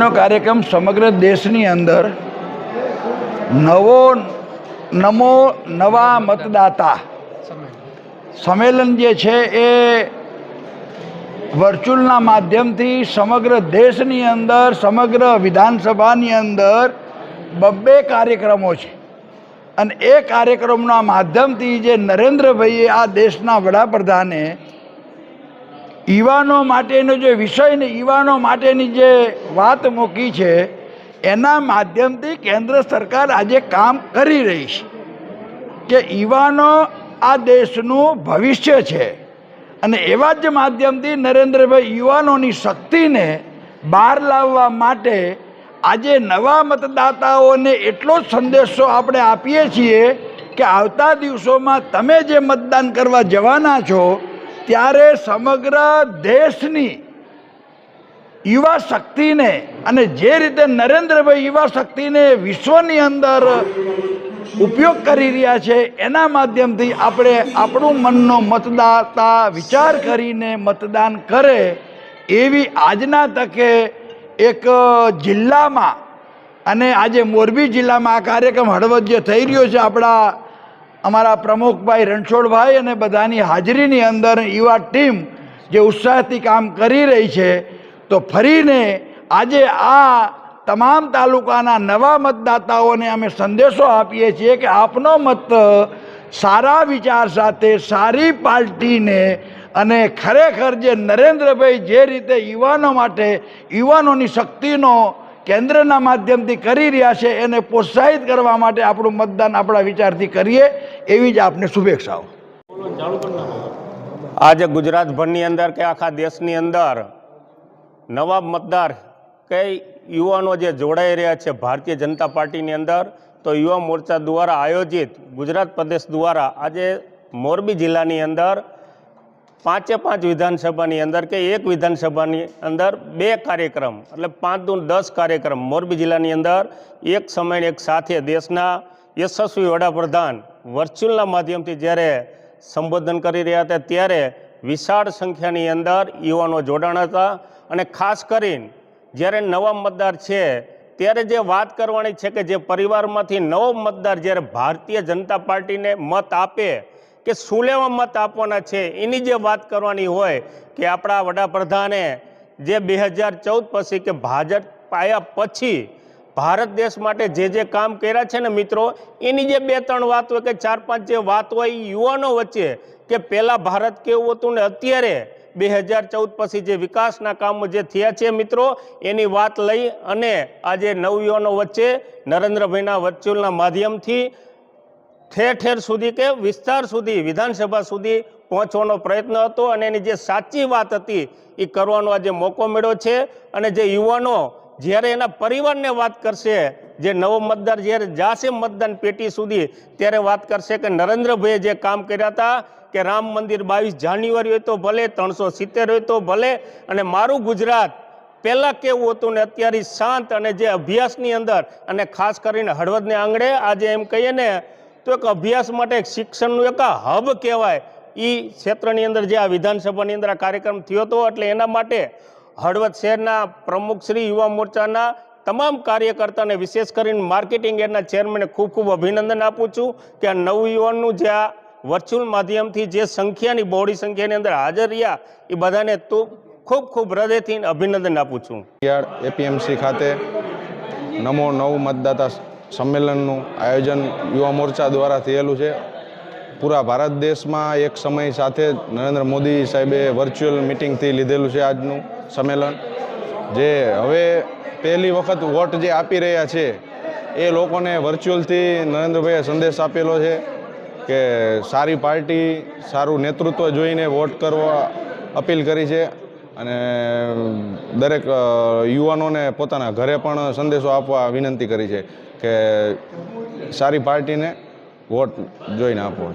આજનો કાર્યક્રમ સમગ્ર દેશની અંદર નવો, નમો, નવા મતદાતા સંમેલન જે છે એ વર્ચ્યુઅલના માધ્યમથી સમગ્ર દેશની અંદર, સમગ્ર વિધાનસભાની અંદર બબ્બે કાર્યક્રમો છે. અને એ કાર્યક્રમના માધ્યમથી જે નરેન્દ્રભાઈએ આ દેશના વડાપ્રધાને યુવાનો માટેનો જે વિષય ને યુવાનો માટેની જે વાત મૂકી છે, એના માધ્યમથી કેન્દ્ર સરકાર આજે કામ કરી રહી છે કે યુવાનો આ દેશનું ભવિષ્ય છે. અને એવા જ માધ્યમથી નરેન્દ્રભાઈ યુવાનોની શક્તિને બહાર લાવવા માટે આજે નવા મતદાતાઓને એટલો જ સંદેશો આપણે આપીએ છીએ કે આવતા દિવસોમાં તમે જે મતદાન કરવા જવાના છો ત્યારે સમગ્ર દેશની યુવા શક્તિને અને જે રીતે નરેન્દ્રભાઈ યુવા શક્તિને વિશ્વની અંદર ઉપયોગ કરી રહ્યા છે, એના માધ્યમથી આપણે આપણું મનનો મતદાતા વિચાર કરીને મતદાન કરે એવી આજના તકે એક જિલ્લામાં અને આજે મોરબી જિલ્લામાં આ કાર્યક્રમ હળવદ જે થઈ રહ્યો છે. આપણા અમારા પ્રમુખભાઈ રણછોડભાઈ અને બધાની હાજરીની અંદર યુવા ટીમ જે ઉત્સાહથી કામ કરી રહી છે, તો ફરીને આજે આ તમામ તાલુકાના નવા મતદાતાઓને અમે સંદેશો આપીએ છીએ કે આપનો મત સારા વિચાર સાથે, સારી પાર્ટીને અને ખરેખર જે નરેન્દ્રભાઈ જે રીતે યુવાનો માટે, યુવાનોની શક્તિનો કેન્દ્રના માધ્યમથી કરી રહ્યા છે, એને પ્રોત્સાહિત કરવા માટે આપણું મતદાન આપણા વિચારથી કરીએ, એવી જ આપને શુભેચ્છાઓ. આજે ગુજરાતભરની અંદર કે આખા દેશની અંદર નવા મતદાર કઈ યુવાનો જે જોડાઈ રહ્યા છે ભારતીય જનતા પાર્ટીની અંદર, તો યુવા મોરચા દ્વારા આયોજિત ગુજરાત પ્રદેશ દ્વારા આજે મોરબી જિલ્લાની અંદર પાંચે પાંચ વિધાનસભાની અંદર કે એક વિધાનસભાની અંદર બે કાર્યક્રમ, એટલે પાંચ દુ દસ કાર્યક્રમ. મોરબી જિલ્લાની અંદર એક સમય એક સાથે દેશના યશસ્વી વડાપ્રધાન વર્ચ્યુઅલના માધ્યમથી જ્યારે સંબોધન કરી રહ્યા હતા, ત્યારે વિશાળ સંખ્યાની અંદર યુવાનો જોડાણ હતા અને ખાસ કરીને જ્યારે નવા મતદાર છે, ત્યારે જે વાત કરવાની છે કે જે પરિવારમાંથી નવો મતદાર જ્યારે ભારતીય જનતા પાર્ટીને મત આપે કે શું લેવા મત આપવાના છે? એની જે વાત કરવાની હોય કે આપણા વડાપ્રધાને જે બે હજાર ચૌદ પછી કે ભાજપ પાયા પછી ભારત દેશ માટે જે જે કામ કર્યા છે ને મિત્રો, એની જે બે ત્રણ વાત હોય કે ચાર પાંચ જે વાત હોય યુવાનો વચ્ચે કે પહેલાં ભારત કેવું હતું ને અત્યારે બે હજાર ચૌદ પછી જે વિકાસના કામો જે થયા છે મિત્રો, એની વાત લઈ અને આજે નવયુવાનો વચ્ચે નરેન્દ્રભાઈના વર્ચ્યુઅલના માધ્યમથી ઠેર ઠેર સુધી કે વિસ્તાર સુધી, વિધાનસભા સુધી પહોંચવાનો પ્રયત્ન હતો અને એની જે સાચી વાત હતી એ કરવાનો આજે મોકો મળ્યો છે. અને જે યુવાનો જ્યારે એના પરિવારને વાત કરશે, જે નવો મતદાર જ્યારે જાશે મતદાન પેટી સુધી, ત્યારે વાત કરશે કે નરેન્દ્રભાઈએ જે કામ કર્યા હતા કે રામ મંદિર બાવીસ જાન્યુઆરી હોય તો ભલે, ત્રણસો સિત્તેર હોય તો ભલે. અને મારું ગુજરાત પહેલાં કેવું હતું ને અત્યારે શાંત અને જે અભ્યાસની અંદર અને ખાસ કરીને હળવદને આંગણે આજે એમ કહીએ ને તો એક અભ્યાસ માટે એક શિક્ષણનું એક હબ કહેવાય. એ ક્ષેત્રની અંદર જે આ વિધાનસભાની અંદર આ કાર્યક્રમ થયો હતો, એટલે એના માટે હળવદ શહેરના પ્રમુખ શ્રી યુવા મોરચાના તમામ કાર્યકર્તાને વિશેષ કરીને માર્કેટિંગ એડના ચેરમેને ખૂબ ખૂબ અભિનંદન આપું છું કે આ નવયુવાનનું જે આ વર્ચ્યુઅલ માધ્યમથી જે સંખ્યાની, બહોળી સંખ્યાની અંદર હાજર રહ્યા, એ બધાને તો ખૂબ ખૂબ હૃદયથી અભિનંદન આપું છું. એપીએમસી ખાતે નમો નવ મતદાતા સંમેલનનું આયોજન યુવા મોરચા દ્વારા થયેલું છે. પૂરા ભારત દેશમાં એક સમય સાથે નરેન્દ્ર મોદી સાહેબે વર્ચ્યુઅલ મિટિંગથી લીધેલું છે આજનું સંમેલન. જે હવે પહેલી વખત વોટ જે આપી રહ્યા છે, એ લોકોને વર્ચ્યુઅલથી નરેન્દ્રભાઈએ સંદેશ આપેલો છે કે સારી પાર્ટી, સારું નેતૃત્વ જોઈને વોટ કરવા અપીલ કરી છે. અને દરેક યુવાનોને પોતાના ઘરે પણ સંદેશો આપવા વિનંતી કરી છે કે સારી પાર્ટીને વોટ જોઈને આપવો